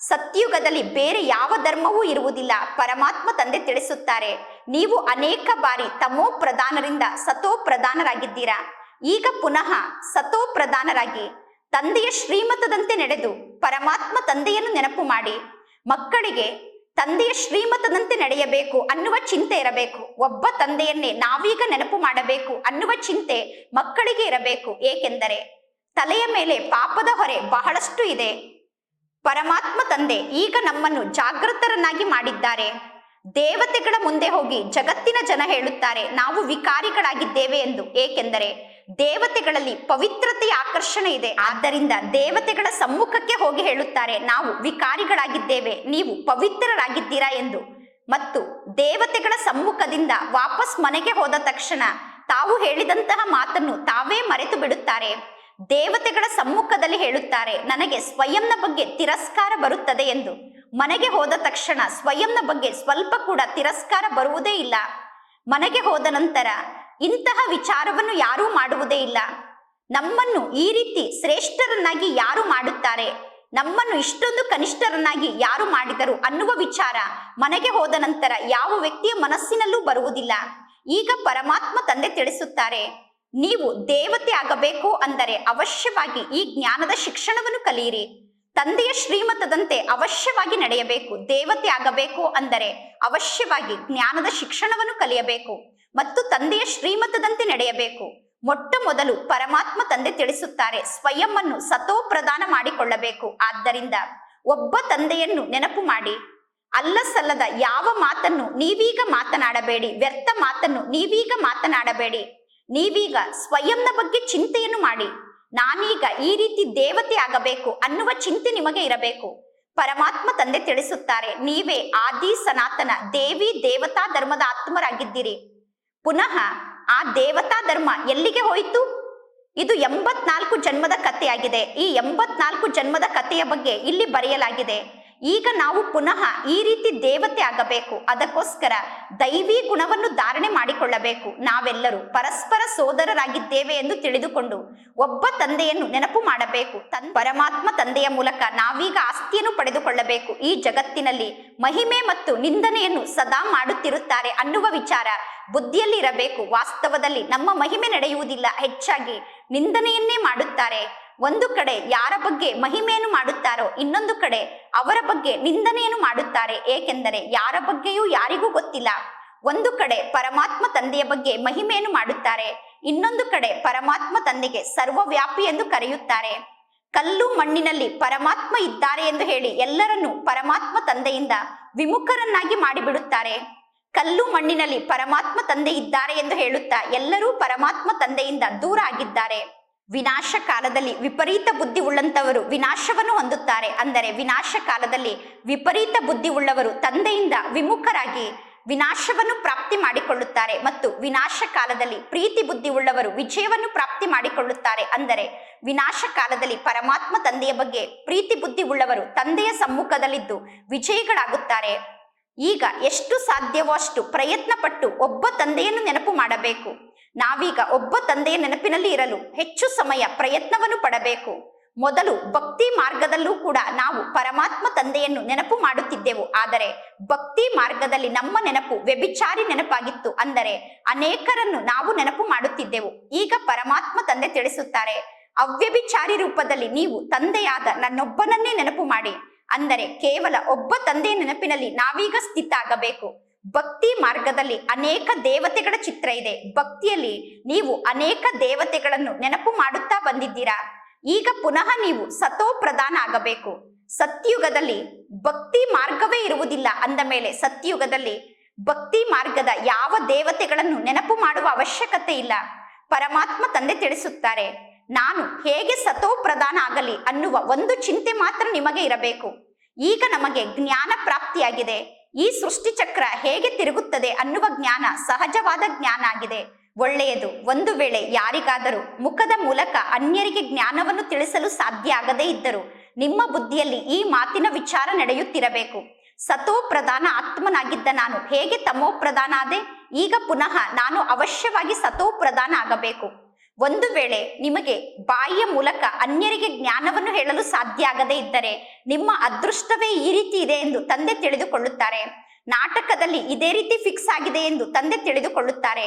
ಸತ್ಯುಗದಲ್ಲಿ ಬೇರೆ ಯಾವ ಧರ್ಮವೂ ಇರುವುದಿಲ್ಲ. ಪರಮಾತ್ಮ ತಂದೆ ತಿಳಿಸುತ್ತಾರೆ, ನೀವು ಅನೇಕ ಬಾರಿ ತಮೋ ಪ್ರಧಾನರಿಂದ ಸತೋ ಪ್ರಧಾನರಾಗಿದ್ದೀರಾ? ಈಗ ಪುನಃ ಸತೋ ಪ್ರಧಾನರಾಗಿ. ತಂದೆಯ ಶ್ರೀಮತದಂತೆ ನಡೆದು ಪರಮಾತ್ಮ ತಂದೆಯನ್ನು ನೆನಪು ಮಾಡಿ. ಮಕ್ಕಳಿಗೆ ತಂದೆಯ ಶ್ರೀಮತದಂತೆ ನಡೆಯಬೇಕು ಅನ್ನುವ ಚಿಂತೆ ಇರಬೇಕು. ಒಬ್ಬ ತಂದೆಯನ್ನೇ ನಾವೀಗ ನೆನಪು ಮಾಡಬೇಕು ಅನ್ನುವ ಚಿಂತೆ ಮಕ್ಕಳಿಗೆ ಇರಬೇಕು. ಏಕೆಂದರೆ ತಲೆಯ ಮೇಲೆ ಪಾಪದ ಹೊರೆ ಬಹಳಷ್ಟು ಇದೆ. ಪರಮಾತ್ಮ ತಂದೆ ಈಗ ನಮ್ಮನ್ನು ಜಾಗೃತರನ್ನಾಗಿ ಮಾಡಿದ್ದಾರೆ. ದೇವತೆಗಳ ಮುಂದೆ ಹೋಗಿ ಜಗತ್ತಿನ ಜನ ಹೇಳುತ್ತಾರೆ, ನಾವು ವಿಕಾರಿಗಳಾಗಿದ್ದೇವೆ ಎಂದು. ಏಕೆಂದರೆ ದೇವತೆಗಳಲ್ಲಿ ಪವಿತ್ರತೆಯ ಆಕರ್ಷಣೆ ಇದೆ. ಆದ್ದರಿಂದ ದೇವತೆಗಳ ಸಮ್ಮುಖಕ್ಕೆ ಹೋಗಿ ಹೇಳುತ್ತಾರೆ, ನಾವು ವಿಕಾರಿಗಳಾಗಿದ್ದೇವೆ, ನೀವು ಪವಿತ್ರರಾಗಿದ್ದೀರಾ ಎಂದು. ಮತ್ತು ದೇವತೆಗಳ ಸಮ್ಮುಖದಿಂದ ವಾಪಸ್ ಮನೆಗೆ ಹೋದ ತಕ್ಷಣ ತಾವು ಹೇಳಿದಂತಹ ಮಾತನ್ನು ತಾವೇ ಮರೆತು ಬಿಡುತ್ತಾರೆ ದೇವತೆಗಳ ಸಮ್ಮುಖದಲ್ಲಿ ಹೇಳುತ್ತಾರೆ, ನನಗೆ ಸ್ವಯಂನ ಬಗ್ಗೆ ತಿರಸ್ಕಾರ ಬರುತ್ತದೆ ಎಂದು. ಮನೆಗೆ ಹೋದ ತಕ್ಷಣ ಸ್ವಯಂನ ಬಗ್ಗೆ ಸ್ವಲ್ಪ ಕೂಡ ತಿರಸ್ಕಾರ ಬರುವುದೇ ಇಲ್ಲ. ಮನೆಗೆ ಹೋದ ನಂತರ ಇಂತಹ ವಿಚಾರವನ್ನು ಯಾರೂ ಮಾಡುವುದೇ ಇಲ್ಲ. ನಮ್ಮನ್ನು ಈ ರೀತಿ ಶ್ರೇಷ್ಠರನ್ನಾಗಿ ಯಾರು ಮಾಡುತ್ತಾರೆ? ನಮ್ಮನ್ನು ಇಷ್ಟೊಂದು ಕನಿಷ್ಠರನ್ನಾಗಿ ಯಾರು ಮಾಡಿದರು ಅನ್ನುವ ವಿಚಾರ ಮನೆಗೆ ಹೋದ ನಂತರ ಯಾವ ವ್ಯಕ್ತಿಯ ಮನಸ್ಸಿನಲ್ಲೂ ಬರುವುದಿಲ್ಲ. ಈಗ ಪರಮಾತ್ಮ ತಂದೆ ತಿಳಿಸುತ್ತಾರೆ ನೀವು ದೇವತೆ ಆಗಬೇಕು ಅಂದರೆ ಅವಶ್ಯವಾಗಿ ಈ ಜ್ಞಾನದ ಶಿಕ್ಷಣವನ್ನು ಕಲಿಯಿರಿ. ತಂದೆಯ ಶ್ರೀಮತದಂತೆ ಅವಶ್ಯವಾಗಿ ನಡೆಯಬೇಕು. ದೇವತೆ ಆಗಬೇಕು ಅಂದರೆ ಅವಶ್ಯವಾಗಿ ಜ್ಞಾನದ ಶಿಕ್ಷಣವನ್ನು ಕಲಿಯಬೇಕು ಮತ್ತು ತಂದೆಯ ಶ್ರೀಮತದಂತೆ ನಡೆಯಬೇಕು. ಮೊಟ್ಟ ಮೊದಲು ಪರಮಾತ್ಮ ತಂದೆ ತಿಳಿಸುತ್ತಾರೆ, ಸ್ವಯಂ ಅನ್ನು ಸತೋ ಪ್ರದಾನ ಮಾಡಿಕೊಳ್ಳಬೇಕು. ಆದ್ದರಿಂದ ಒಬ್ಬ ತಂದೆಯನ್ನು ನೆನಪು ಮಾಡಿ. ಅಲ್ಲ ಸಲ್ಲದ ಯಾವ ಮಾತನ್ನು ನೀವೀಗ ಮಾತನಾಡಬೇಡಿ, ವ್ಯರ್ಥ ಮಾತನ್ನು ನೀವೀಗ ಮಾತನಾಡಬೇಡಿ. ನೀವೀಗ ಸ್ವಯಂನ ಬಗ್ಗೆ ಚಿಂತೆಯನ್ನು ಮಾಡಿ. ನಾನೀಗ ಈ ರೀತಿ ದೇವತೆ ಆಗಬೇಕು ಅನ್ನುವ ಚಿಂತೆ ನಿಮಗೆ ಇರಬೇಕು. ಪರಮಾತ್ಮ ತಂದೆ ತಿಳಿಸುತ್ತಾರೆ, ನೀವೇ ಆದಿ ಸನಾತನ ದೇವಿ ದೇವತಾ ಧರ್ಮದ ಆತ್ಮರಾಗಿದ್ದೀರಿ. ಪುನಃ ಆ ದೇವತಾ ಧರ್ಮ ಎಲ್ಲಿಗೆ ಹೋಯಿತು? ಇದು ಎಂಬತ್ನಾಲ್ಕು ಜನ್ಮದ ಕಥೆಯಾಗಿದೆ. ಈ ಎಂಬತ್ನಾಲ್ಕು ಜನ್ಮದ ಕಥೆಯ ಬಗ್ಗೆ ಇಲ್ಲಿ ಬರೆಯಲಾಗಿದೆ. ಈಗ ನಾವು ಪುನಃ ಈ ರೀತಿ ದೇವತೆ ಆಗಬೇಕು. ಅದಕ್ಕೋಸ್ಕರ ದೈವಿ ಗುಣವನ್ನು ಧಾರಣೆ ಮಾಡಿಕೊಳ್ಳಬೇಕು. ನಾವೆಲ್ಲರೂ ಪರಸ್ಪರ ಸೋದರರಾಗಿದ್ದೇವೆ ಎಂದು ತಿಳಿದುಕೊಂಡು ಒಬ್ಬ ತಂದೆಯನ್ನು ನೆನಪು ಮಾಡಬೇಕು. ತನ್ ಪರಮಾತ್ಮ ತಂದೆಯ ಮೂಲಕ ನಾವೀಗ ಆಸ್ತಿಯನ್ನು ಪಡೆದುಕೊಳ್ಳಬೇಕು. ಈ ಜಗತ್ತಿನಲ್ಲಿ ಮಹಿಮೆ ಮತ್ತು ನಿಂದನೆಯನ್ನು ಸದಾ ಮಾಡುತ್ತಿರುತ್ತಾರೆ ಅನ್ನುವ ವಿಚಾರ ಬುದ್ಧಿಯಲ್ಲಿ ಇರಬೇಕು ವಾಸ್ತವದಲ್ಲಿ ನಮ್ಮ ಮಹಿಮೆ ನಡೆಯುವುದಿಲ್ಲ. ಹೆಚ್ಚಾಗಿ ನಿಂದನೆಯನ್ನೇ ಮಾಡುತ್ತಾರೆ. ಒಂದು ಕಡೆ ಯಾರ ಬಗ್ಗೆ ಮಹಿಮೆಯನ್ನು ಮಾಡುತ್ತಾರೋ ಇನ್ನೊಂದು ಕಡೆ ಅವರ ಬಗ್ಗೆ ನಿಂದನೆಯನ್ನು ಮಾಡುತ್ತಾರೆ. ಏಕೆಂದರೆ ಯಾರ ಬಗ್ಗೆಯೂ ಯಾರಿಗೂ ಗೊತ್ತಿಲ್ಲ. ಒಂದು ಕಡೆ ಪರಮಾತ್ಮ ತಂದೆಯ ಬಗ್ಗೆ ಮಹಿಮೆಯನ್ನು ಮಾಡುತ್ತಾರೆ. ಇನ್ನೊಂದು ಕಡೆ ಪರಮಾತ್ಮ ತಂದೆಗೆ ಸರ್ವವ್ಯಾಪಿ ಎಂದು ಕರೆಯುತ್ತಾರೆ. ಕಲ್ಲು ಮಣ್ಣಿನಲ್ಲಿ ಪರಮಾತ್ಮ ಇದ್ದಾರೆ ಎಂದು ಹೇಳಿ ಎಲ್ಲರನ್ನೂ ಪರಮಾತ್ಮ ತಂದೆಯಿಂದ ವಿಮುಖರನ್ನಾಗಿ ಮಾಡಿಬಿಡುತ್ತಾರೆ. ಕಲ್ಲು ಮಣ್ಣಿನಲ್ಲಿ ಪರಮಾತ್ಮ ತಂದೆ ಇದ್ದಾರೆ ಎಂದು ಹೇಳುತ್ತಾ ಎಲ್ಲರೂ ಪರಮಾತ್ಮ ತಂದೆಯಿಂದ ದೂರ ಆಗಿದ್ದಾರೆ. ವಿನಾಶ ಕಾಲದಲ್ಲಿ ವಿಪರೀತ ಬುದ್ಧಿ ಉಳ್ಳಂತವರು ವಿನಾಶವನ್ನು ಹೊಂದುತ್ತಾರೆ. ಅಂದರೆ ವಿನಾಶ ಕಾಲದಲ್ಲಿ ವಿಪರೀತ ಬುದ್ಧಿ ಉಳ್ಳವರು ತಂದೆಯಿಂದ ವಿಮುಖರಾಗಿ ವಿನಾಶವನ್ನು ಪ್ರಾಪ್ತಿ ಮಾಡಿಕೊಳ್ಳುತ್ತಾರೆ ಮತ್ತು ವಿನಾಶ ಕಾಲದಲ್ಲಿ ಪ್ರೀತಿ ಬುದ್ಧಿ ಉಳ್ಳವರು ವಿಜಯವನ್ನು ಪ್ರಾಪ್ತಿ ಮಾಡಿಕೊಳ್ಳುತ್ತಾರೆ. ಅಂದರೆ ವಿನಾಶ ಕಾಲದಲ್ಲಿ ಪರಮಾತ್ಮ ತಂದೆಯ ಬಗ್ಗೆ ಪ್ರೀತಿ ಬುದ್ಧಿ ಉಳ್ಳವರು ತಂದೆಯ ಸಮ್ಮುಖದಲ್ಲಿದ್ದು ವಿಜಯಿಗಳಾಗುತ್ತಾರೆ. ಈಗ ಎಷ್ಟು ಸಾಧ್ಯವೋ ಅಷ್ಟು ಪ್ರಯತ್ನಪಟ್ಟು ಒಬ್ಬ ತಂದೆಯನ್ನು ನೆನಪು ಮಾಡಬೇಕು. ನಾವೀಗ ಒಬ್ಬ ತಂದೆಯ ನೆನಪಿನಲ್ಲಿ ಇರಲು ಹೆಚ್ಚು ಸಮಯ ಪ್ರಯತ್ನವನ್ನು ಪಡಬೇಕು. ಮೊದಲು ಭಕ್ತಿ ಮಾರ್ಗದಲ್ಲೂ ಕೂಡ ನಾವು ಪರಮಾತ್ಮ ತಂದೆಯನ್ನು ನೆನಪು ಮಾಡುತ್ತಿದ್ದೆವು. ಆದರೆ ಭಕ್ತಿ ಮಾರ್ಗದಲ್ಲಿ ನಮ್ಮ ನೆನಪು ವ್ಯಭಿಚಾರಿ ನೆನಪಾಗಿತ್ತು ಅಂದರೆ ಅನೇಕರನ್ನು ನಾವು ನೆನಪು ಮಾಡುತ್ತಿದ್ದೆವು. ಈಗ ಪರಮಾತ್ಮ ತಂದೆ ತಿಳಿಸುತ್ತಾರೆ, ಅವ್ಯಭಿಚಾರಿ ರೂಪದಲ್ಲಿ ನೀವು ತಂದೆಯಾದ ನನ್ನೊಬ್ಬನನ್ನೇ ನೆನಪು ಮಾಡಿ. ಅಂದರೆ ಕೇವಲ ಒಬ್ಬ ತಂದೆಯ ನೆನಪಿನಲ್ಲಿ ನಾವೀಗ ಸ್ಥಿತ ಆಗಬೇಕು ಭಕ್ತಿ ಮಾರ್ಗದಲ್ಲಿ ಅನೇಕ ದೇವತೆಗಳ ಚಿತ್ರ ಇದೆ. ಭಕ್ತಿಯಲ್ಲಿ ನೀವು ಅನೇಕ ದೇವತೆಗಳನ್ನು ನೆನಪು ಮಾಡುತ್ತಾ ಬಂದಿದ್ದೀರಾ? ಈಗ ಪುನಃ ನೀವು ಸತೋ ಪ್ರಧಾನ ಆಗಬೇಕು. ಸತ್ಯುಗದಲ್ಲಿ ಭಕ್ತಿ ಮಾರ್ಗವೇ ಇರುವುದಿಲ್ಲ ಅಂದ ಮೇಲೆ ಸತ್ಯುಗದಲ್ಲಿ ಭಕ್ತಿ ಮಾರ್ಗದ ಯಾವ ದೇವತೆಗಳನ್ನು ನೆನಪು ಮಾಡುವ ಅವಶ್ಯಕತೆ ಇಲ್ಲ. ಪರಮಾತ್ಮ ತಂದೆ ತಿಳಿಸುತ್ತಾರೆ, ನಾನು ಹೇಗೆ ಸತೋ ಪ್ರಧಾನ ಆಗಲಿ ಅನ್ನುವ ಒಂದು ಚಿಂತೆ ಮಾತ್ರ ನಿಮಗೆ ಇರಬೇಕು. ಈಗ ನಮಗೆ ಜ್ಞಾನ ಪ್ರಾಪ್ತಿಯಾಗಿದೆ. ಈ ಸೃಷ್ಟಿ ಚಕ್ರ ಹೇಗೆ ತಿರುಗುತ್ತದೆ ಅನ್ನುವ ಜ್ಞಾನ ಸಹಜವಾದ ಜ್ಞಾನ ಆಗಿದೆ. ಒಳ್ಳೆಯದು, ಒಂದು ವೇಳೆ ಯಾರಿಗಾದರೂ ಮುಖದ ಮೂಲಕ ಅನ್ಯರಿಗೆ ಜ್ಞಾನವನ್ನು ತಿಳಿಸಲು ಸಾಧ್ಯ ಆಗದೇ ಇದ್ದರೂ ನಿಮ್ಮ ಬುದ್ಧಿಯಲ್ಲಿ ಈ ಮಾತಿನ ವಿಚಾರ ನಡೆಯುತ್ತಿರಬೇಕು. ಸತೋ ಪ್ರಧಾನ ಆತ್ಮನಾಗಿದ್ದ ನಾನು ಹೇಗೆ ತಮೋ ಪ್ರಧಾನ ಆದೆ? ಈಗ ಪುನಃ ನಾನು ಅವಶ್ಯವಾಗಿ ಸತೋ ಪ್ರಧಾನ ಆಗಬೇಕು. ಒಂದು ವೇಳೆ ನಿಮಗೆ ಬಾಯಿಯ ಮೂಲಕ ಅನ್ಯರಿಗೆ ಜ್ಞಾನವನ್ನು ಹೇಳಲು ಸಾಧ್ಯ ಆಗದೇ ಇದ್ದರೆ ನಿಮ್ಮ ಅದೃಷ್ಟವೇ ಈ ರೀತಿ ಇದೆ ಎಂದು ತಂದೆ ತಿಳಿದುಕೊಳ್ಳುತ್ತಾರೆ. ನಾಟಕದಲ್ಲಿ ಇದೇ ರೀತಿ ಫಿಕ್ಸ್ ಆಗಿದೆ ಎಂದು ತಂದೆ ತಿಳಿದುಕೊಳ್ಳುತ್ತಾರೆ.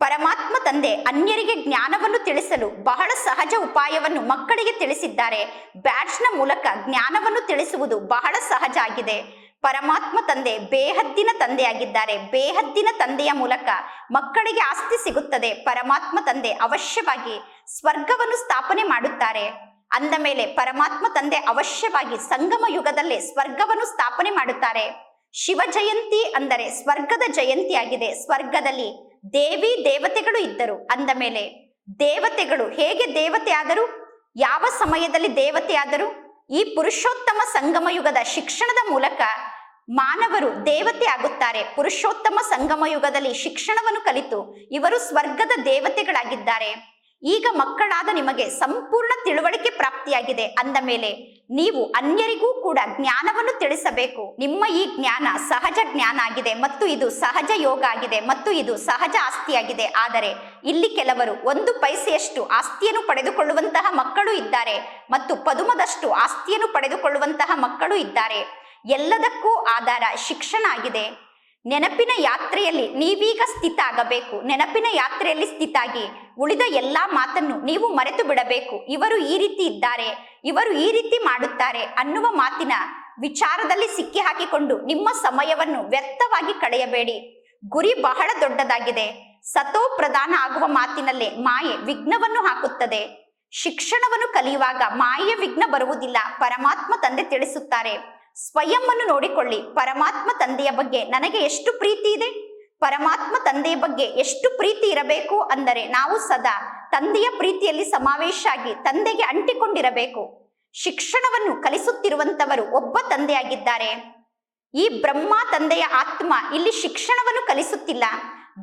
ಪರಮಾತ್ಮ ತಂದೆ ಅನ್ಯರಿಗೆ ಜ್ಞಾನವನ್ನು ತಿಳಿಸಲು ಬಹಳ ಸಹಜ ಉಪಾಯವನ್ನು ಮಕ್ಕಳಿಗೆ ತಿಳಿಸಿದ್ದಾರೆ. ಬ್ಯಾಟ್ಸ್ನ ಮೂಲಕ ಜ್ಞಾನವನ್ನು ತಿಳಿಸುವುದು ಬಹಳ ಸಹಜ ಆಗಿದೆ. ಪರಮಾತ್ಮ ತಂದೆ, ಬೇಹದ್ದಿನ ತಂದೆಯಾಗಿದ್ದಾರೆ. ಬೇಹದ್ದಿನ ತಂದೆಯ ಮೂಲಕ ಮಕ್ಕಳಿಗೆ ಆಸ್ತಿ ಸಿಗುತ್ತದೆ. ಪರಮಾತ್ಮ ತಂದೆ ಅವಶ್ಯವಾಗಿ ಸ್ವರ್ಗವನ್ನು ಸ್ಥಾಪನೆ ಮಾಡುತ್ತಾರೆ. ಅಂದ ಮೇಲೆ ಪರಮಾತ್ಮ ತಂದೆ ಅವಶ್ಯವಾಗಿ ಸಂಗಮ ಯುಗದಲ್ಲೇ ಸ್ವರ್ಗವನ್ನು ಸ್ಥಾಪನೆ ಮಾಡುತ್ತಾರೆ. ಶಿವ ಜಯಂತಿ ಅಂದರೆ ಸ್ವರ್ಗದ ಜಯಂತಿಯಾಗಿದೆ. ಸ್ವರ್ಗದಲ್ಲಿ ದೇವಿ ದೇವತೆಗಳು ಇದ್ದರು. ಅಂದ ಮೇಲೆ ದೇವತೆಗಳು ಹೇಗೆ ದೇವತೆ ಆದರು ಯಾವ ಸಮಯದಲ್ಲಿ ದೇವತೆ ಆದರು ಈ ಪುರುಷೋತ್ತಮ ಸಂಗಮ ಯುಗದ ಶಿಕ್ಷಣದ ಮೂಲಕ ಮಾನವರು ದೇವತೆ ಆಗುತ್ತಾರೆ. ಪುರುಷೋತ್ತಮ ಸಂಗಮ ಯುಗದಲ್ಲಿ ಶಿಕ್ಷಣವನ್ನು ಕಲಿತು ಇವರು ಸ್ವರ್ಗದ ದೇವತೆಗಳಾಗಿದ್ದಾರೆ. ಈಗ ಮಕ್ಕಳಾದ ನಿಮಗೆ ಸಂಪೂರ್ಣ ತಿಳುವಳಿಕೆ ಪ್ರಾಪ್ತಿಯಾಗಿದೆ ಅಂದ ಮೇಲೆ ನೀವು ಅನ್ಯರಿಗೂ ಕೂಡ ಜ್ಞಾನವನ್ನು ತಿಳಿಸಬೇಕು. ನಿಮ್ಮ ಈ ಜ್ಞಾನ ಸಹಜ ಜ್ಞಾನ ಆಗಿದೆ ಮತ್ತು ಇದು ಸಹಜ ಯೋಗ ಆಗಿದೆ ಮತ್ತು ಇದು ಸಹಜ ಆಸ್ತಿಯಾಗಿದೆ ಆದರೆ ಇಲ್ಲಿ ಕೆಲವರು ಒಂದು ಪೈಸೆಯಷ್ಟು ಆಸ್ತಿಯನ್ನು ಪಡೆದುಕೊಳ್ಳುವಂತಹ ಮಕ್ಕಳು ಇದ್ದಾರೆ ಮತ್ತು ಪದುಮದಷ್ಟು ಆಸ್ತಿಯನ್ನು ಪಡೆದುಕೊಳ್ಳುವಂತಹ ಮಕ್ಕಳು ಇದ್ದಾರೆ. ಎಲ್ಲದಕ್ಕೂ ಆಧಾರ ಶಿಕ್ಷಣ ಆಗಿದೆ. ನೆನಪಿನ ಯಾತ್ರೆಯಲ್ಲಿ ನೀವೀಗ ಸ್ಥಿತ ಆಗಬೇಕು ನೆನಪಿನ ಯಾತ್ರೆಯಲ್ಲಿ ಸ್ಥಿತಾಗಿ ಉಳಿದ ಎಲ್ಲಾ ಮಾತನ್ನು ನೀವು ಮರೆತು ಬಿಡಬೇಕು. ಇವರು ಈ ರೀತಿ ಇದ್ದಾರೆ. ಇವರು ಈ ರೀತಿ ಮಾಡುತ್ತಾರೆ ಅನ್ನುವ ಮಾತಿನ ವಿಚಾರದಲ್ಲಿ ಸಿಕ್ಕಿ ಹಾಕಿಕೊಂಡು ನಿಮ್ಮ ಸಮಯವನ್ನು ವ್ಯರ್ಥವಾಗಿ ಕಳೆಯಬೇಡಿ. ಗುರಿ ಬಹಳ ದೊಡ್ಡದಾಗಿದೆ. ಸತೋ ಪ್ರಧಾನ ಆಗುವ ಮಾತಿನಲ್ಲೇ ಮಾಯೆ ವಿಘ್ನವನ್ನು ಹಾಕುತ್ತದೆ. ಶಿಕ್ಷಣವನ್ನು ಕಲಿಯುವಾಗ ಮಾಯೆಯ ವಿಘ್ನ ಬರುವುದಿಲ್ಲ. ಪರಮಾತ್ಮ ತಂದೆ ತಿಳಿಸುತ್ತಾರೆ. ಸ್ವಯಂ ನೋಡಿಕೊಳ್ಳಿ. ಪರಮಾತ್ಮ ತಂದೆಯ ಬಗ್ಗೆ ನನಗೆ ಎಷ್ಟು ಪ್ರೀತಿ ಇದೆ? ಪರಮಾತ್ಮ ತಂದೆಯ ಬಗ್ಗೆ ಎಷ್ಟು ಪ್ರೀತಿ ಇರಬೇಕು? ಅಂದರೆ ನಾವು ಸದಾ ತಂದೆಯ ಪ್ರೀತಿಯಲ್ಲಿ ಸಮಾವೇಶ ಆಗಿ ತಂದೆಗೆ ಅಂಟಿಕೊಂಡಿರಬೇಕು. ಶಿಕ್ಷಣವನ್ನು ಕಲಿಸುತ್ತಿರುವಂತವರು ಒಬ್ಬ ತಂದೆಯಾಗಿದ್ದಾರೆ. ಈ ಬ್ರಹ್ಮ ತಂದೆಯ ಆತ್ಮ ಇಲ್ಲಿ ಶಿಕ್ಷಣವನ್ನು ಕಲಿಸುತ್ತಿಲ್ಲ.